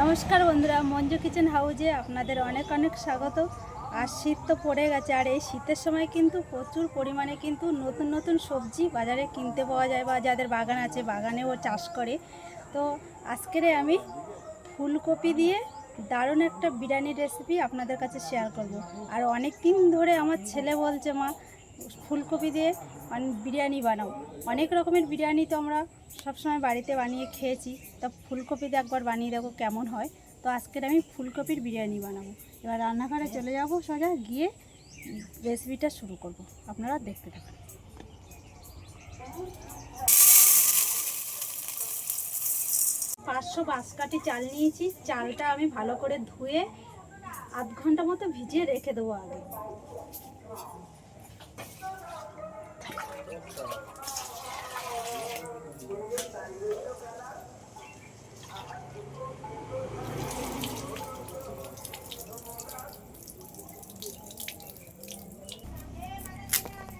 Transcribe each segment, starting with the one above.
নমস্কার বন্ধুরা, মঞ্জু কিচেন হাউজে আপনাদের অনেক অনেক স্বাগত। আর শীত তো পড়ে গেছে, আর এই শীতের সময় কিন্তু প্রচুর পরিমাণে কিন্তু নতুন নতুন সবজি বাজারে কিনতে পাওয়া যায় বা যাদের বাগান আছে, বাগানেও চাষ করে। তো আজকেরে আমি ফুলকপি দিয়ে দারুণ একটা বিরিয়ানির রেসিপি আপনাদের কাছে শেয়ার করব। আর অনেক দিন ধরে আমার ছেলে বলছে, মা ফুলকপি দিয়ে অন- বিরিয়ানি বানাও। অনেক রকমের বিরিয়ানি তো আমরা সবসময় বাড়িতে বানিয়ে খেয়েছি। তা ফুলকপি দিয়ে একবার বানিয়ে দেখো কেমন হয়। তো আজকের আমি ফুলকপির বিরিয়ানি বানাবো। এবার রান্নাঘরে চলে যাব, সোজা গিয়ে রেসিপিটা শুরু করব। আপনারা দেখতে থাকুন। পাঁচশো বাঁশকাঠি চাল নিয়েছি। চালটা আমি ভালো করে ধুয়ে আধ ঘণ্টা মতো ভিজিয়ে রেখে দেবো আগে।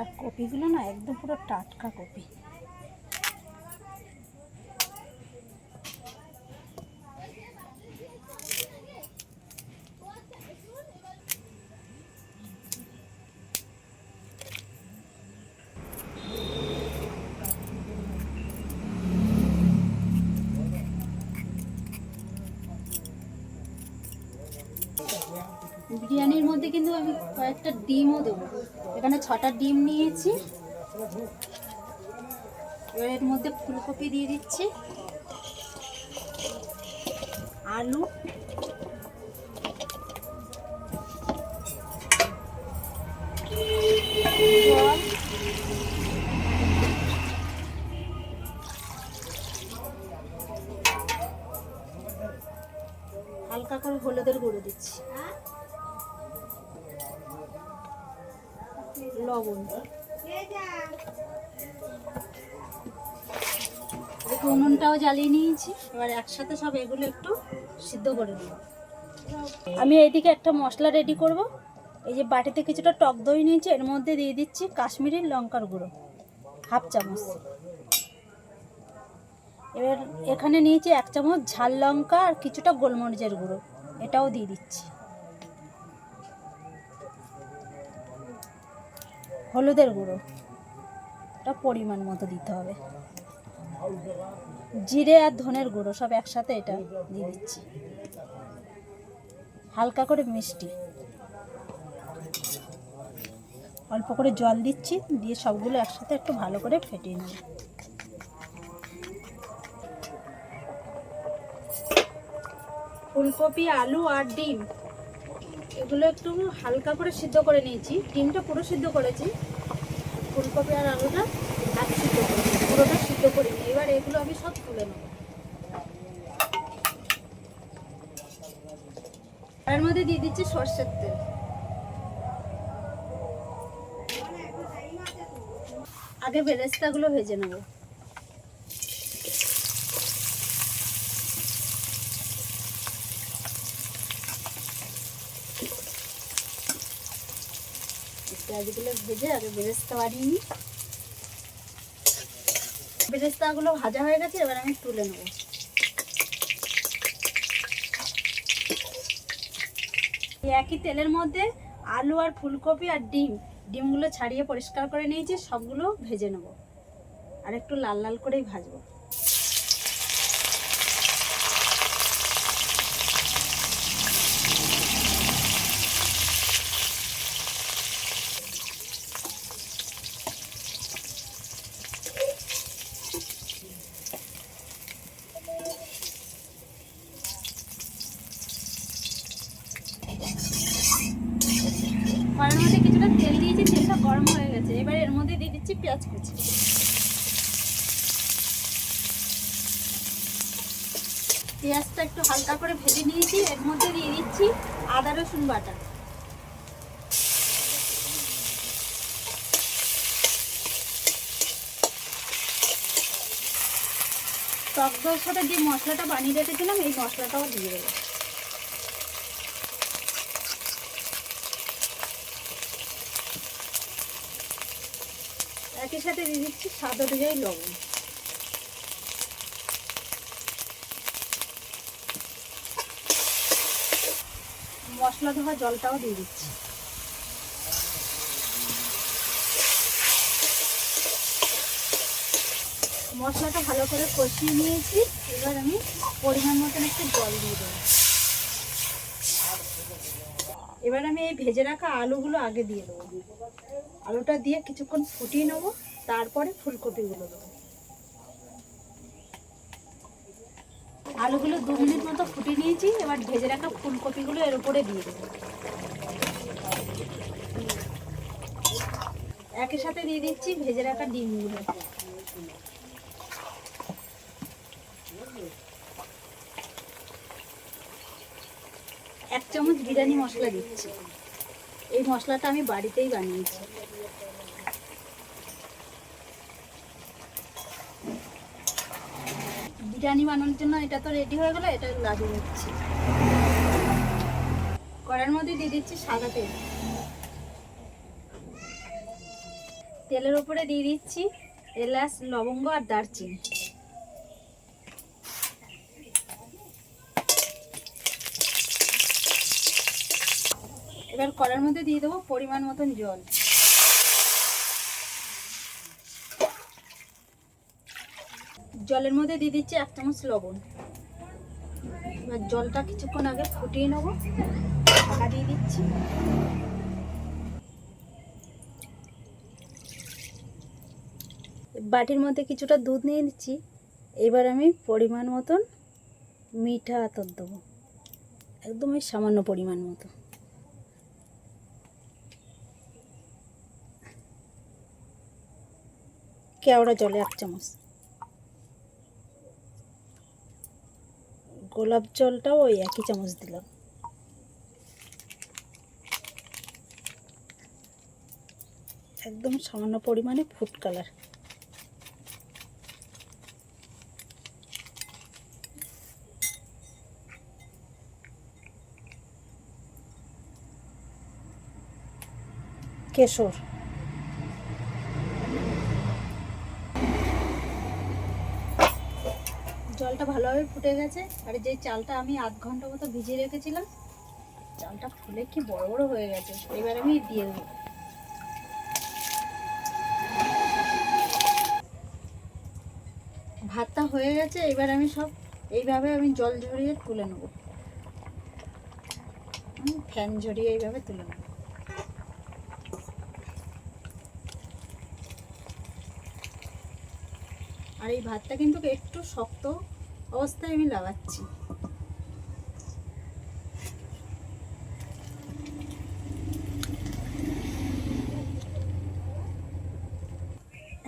আর কপিগুলো না একদম পুরো টাটকা কপি। বিরিয়ানির মধ্যে কিন্তু আমি কয়েকটা ডিমও দেবো। এখানে ছটা ডিম নিয়েছি। এর মধ্যে ফুলকপি দিয়ে দিচ্ছি। আলু। একটু উনুনটাও জ্বালিয়ে নিয়েছি। এবার একসাথে সব এগুলো একটু সিদ্ধ করে দেবো আমি এইদিকে একটা মশলা রেডি করব। এই যে বাটিতে কিছুটা টক দই নিয়েছি এর মধ্যে দিয়ে দিচ্ছি কাশ্মীরি লঙ্কার গুঁড়ো হাফ চামচ। এবার এখানে নিয়েছি এক চামচ ঝাল লঙ্কা আর কিছুটা গোলমরিচের গুঁড়ো এটাও দিয়ে দিচ্ছি। হলুদের গুঁড়ো এটা পরিমাণ মতো দিতে হবে। জিরে আর ধনের গুঁড়ো, সব একসাথে এটা দিয়ে দিচ্ছি। হালকা করে মিষ্টি। অল্প করে জল দিচ্ছি, দিয়ে সবগুলো একসাথে একটু ভালো করে ফেটিয়ে নেব। ফুলকপি, আলু আর ডিম, এগুলো একটু হালকা করে সিদ্ধ করে নিয়েছি। ডিমটা পুরো সিদ্ধ করেছি। ফুলকপি আর আলুটা সিদ্ধ করেছি। পুরোটা সিদ্ধ করিনি এবার এগুলো আমি সব তুলে নেব। এর মধ্যে দিয়ে দিচ্ছি সর্ষের তেল। আগে বেরেস্তাগুলো ভেজে নেব। পেঁয়াজগুলো ভেজে আগে বেরেস্তা বানিয়ে নিই। বেরেস্তাগুলো ভাজা হয়ে গেছে, এবার আমি তুলে নেব। একই তেলের মধ্যে আলু আর ফুলকপি আর ডিম, ডিমগুলো ছাড়িয়ে পরিষ্কার করে নিয়েছি, সবগুলো ভেজে নেব। আর একটু লাল লাল করেই ভাজবো। কড়ার মধ্যে কিছুটা তেল দিয়েছি, তেলটা গরম হয়ে গেছে। এবার এর মধ্যে দিয়ে দিচ্ছি পেঁয়াজ কুচি। পেঁয়াজটা একটু হালকা করে ভেজে নিয়েছি, এর মধ্যে দিয়ে দিচ্ছি আদা, রসুন বাটা। টক দইয়ের সাথে যে মশলাটা বানিয়ে রেখেছিলাম, এই মশলাটাও দিয়ে দেবো। একই সাথে দিয়ে দিচ্ছি স্বাদ অনুযায়ী লবণ। মশলা ধোয়া জলটাও দিয়ে দিচ্ছি। মশলাটা ভালো করে কষিয়ে নিয়েছি। এবার আমি পরিমাণ মতন একটু জল দিয়ে দেবো। এবার আমি এই ভেজে রাখা আলুগুলো আগে দিয়ে দেবো। আলুটা দিয়ে কিছুক্ষণ ফুটিয়ে নেব, তারপরে ফুলকপিগুলো দেবো। আলুগুলো দু মিনিট মতো ফুটিয়ে নিয়েছি, এবার ভেজে রাখা ফুলকপিগুলো এর উপরে দিয়ে দেবো। একই সাথে দিয়ে দিচ্ছি ভেজে রাখা ডিমগুলো। এক চামচ বিরিয়ানি মশলা দিচ্ছি। এই মশলাটা আমি বাড়িতেই বানিয়েছি। বিরিয়ানি বানানোর জন্য এটা তো রেডি হয়ে গেলো, এটা লাগিয়ে দিচ্ছি কড়ার মধ্যে দিয়ে দিচ্ছি সাদা তেল। তেলের উপরে দিয়ে দিচ্ছি এলাচ, লবঙ্গ আর দারচিনি। এবার কড়ার মধ্যে দিয়ে দেবো পরিমাণ মতন জল। জলের মধ্যে দিয়ে দিচ্ছি এক চামচ লবণ। এবার জলটা কিছুক্ষণ আগে ফুটিয়ে নেব। ঢাকা দিয়ে দিচ্ছি। বাটির মধ্যে কিছুটা দুধ নিয়ে নিচ্ছি। এবার আমি পরিমাণ মতন মিঠা আতর দেবো। একদমই সামান্য পরিমাণ মতো কেওড়া জলে এক চামচ। গোলাপ জলটাও ওই একই চামচ দিলাম। একদম সামান্য পরিমাণে ফুড কালার। কেশর। জলটা ভালোভাবে ফুটে গেছে। আর যে চালটা আমি আধ ঘণ্টা মতো ভিজিয়ে রেখেছিলাম, চালটা ফুলে কি বড় বড় হয়ে গেছে, এবার আমি দিয়ে দেবো। ভাতটা হয়ে গেছে, এবার আমি সব এইভাবে আমি জল ঝরিয়ে তুলে নেব। ফ্যান ঝরিয়ে এইভাবে তুলে নেব। আর এই ভাতটা কিন্তু একটু শক্ত অবস্থায় আমি লাগাচ্ছি।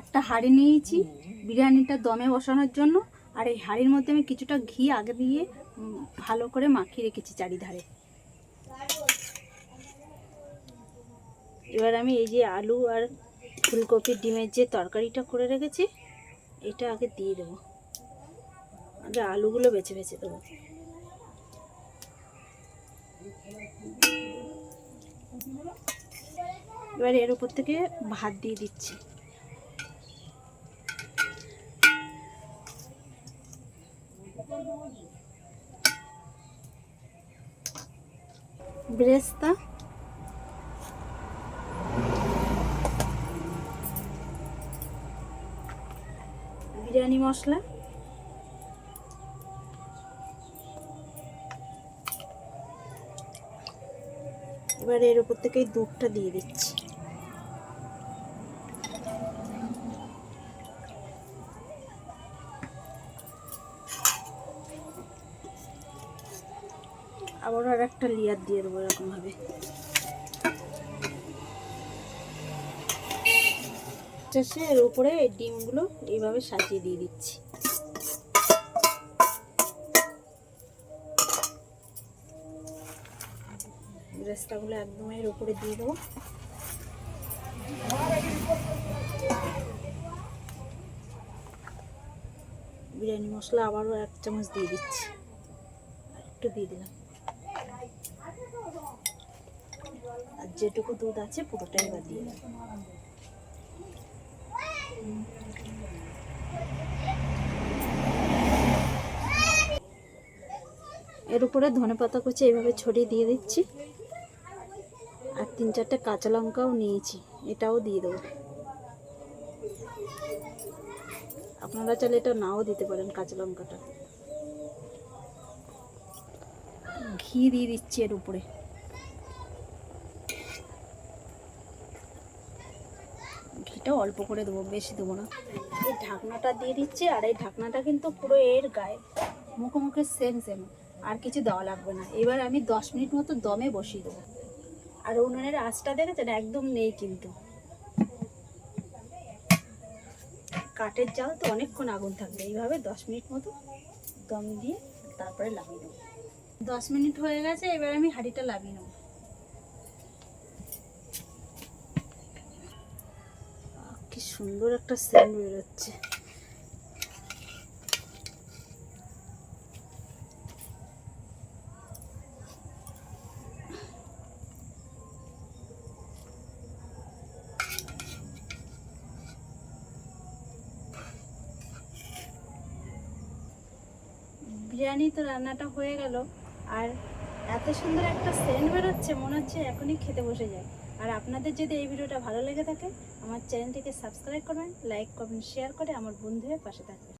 একটা হাঁড়ি নিয়েছি, বিরিয়ানিটা দমে বসানোর জন্য, আর এই হাঁড়ির মধ্যে আমি কিছুটা ঘি আগে দিয়ে ভালো করে মাখিয়ে রেখেছি চারিধারে। এবার আমি এই যে আলু আর ফুলকপির ডিমের যে তরকারিটা করে রেখেছি, এটা আগে দিয়ে দেবো। আগে আলুগুলো বেছে বেছে দেবো। এবার এর উপর থেকে ভাত দিয়ে দিচ্ছি। ব্রেস্তা। বিরিয়ানি মশলা। এবার এর উপর থেকে দুধটা দিয়ে দিচ্ছি। আবার আর একটা লেয়ার দিয়ে দেবো এরকম ভাবে শেষে এর উপরে ডিমগুলো এইভাবে সাজিয়ে দিয়ে দিচ্ছি। রেস্তাগুলো একদম এর উপরে দিয়ে দেবো। বিরিয়ানি মশলা আবারও এক চামচ দিয়ে দিচ্ছি। একটু দিয়ে দিলাম। আর যেটুকু দুধ আছে পুরোটাই এবার দিয়ে দিলাম। এর উপরে ধনে পাতা কুচি এইভাবে ছড়িয়ে দিয়ে দিচ্ছি। আর তিন চারটে কাঁচা লঙ্কাও নিয়েছি এটাও দিয়ে দেবো। আপনারা চাইলে এটা নাও দিতে পারেন কাঁচা লঙ্কাটা। ঘি দিয়ে দিচ্ছি এর উপরে। ঘিটা অল্প করে দেবো বেশি দেবো না। এই ঢাকনাটা দিয়ে দিচ্ছি আর এই ঢাকনাটা কিন্তু পুরো এর গায়ে। মুখে মুখে সেম সেম। আর কিছু দেওয়া লাগবে না। এবার আমি দশ মিনিট মতো দমে বসিয়ে দেবো। আর উনুনের আঁচটা দেখেছেন? একদম নেই কিন্তু। কাঠের জাল তো অনেকক্ষণ আগুন থাকবে। এইভাবে দশ মিনিট মতো দম দিয়ে তারপরে লাগিয়ে দেবো। দশ মিনিট হয়ে গেছে, এবার আমি হাঁড়িটা লাগিয়ে নেব। কি সুন্দর একটা সেন্ট বেরোচ্ছে। বিরিয়ানি তো রান্নাটা হয়ে গেল। আর এত সুন্দর একটা সেন্ট বেরোচ্ছে, মনে হচ্ছে এখনই খেতে বসে যায় আর আপনাদের যদি এই ভিডিওটা ভালো লেগে থাকে, আমার চ্যানেলটিকে সাবস্ক্রাইব করবেন লাইক কমেন্ট শেয়ার করে আমার বন্ধুদের পাশে থাকবেন।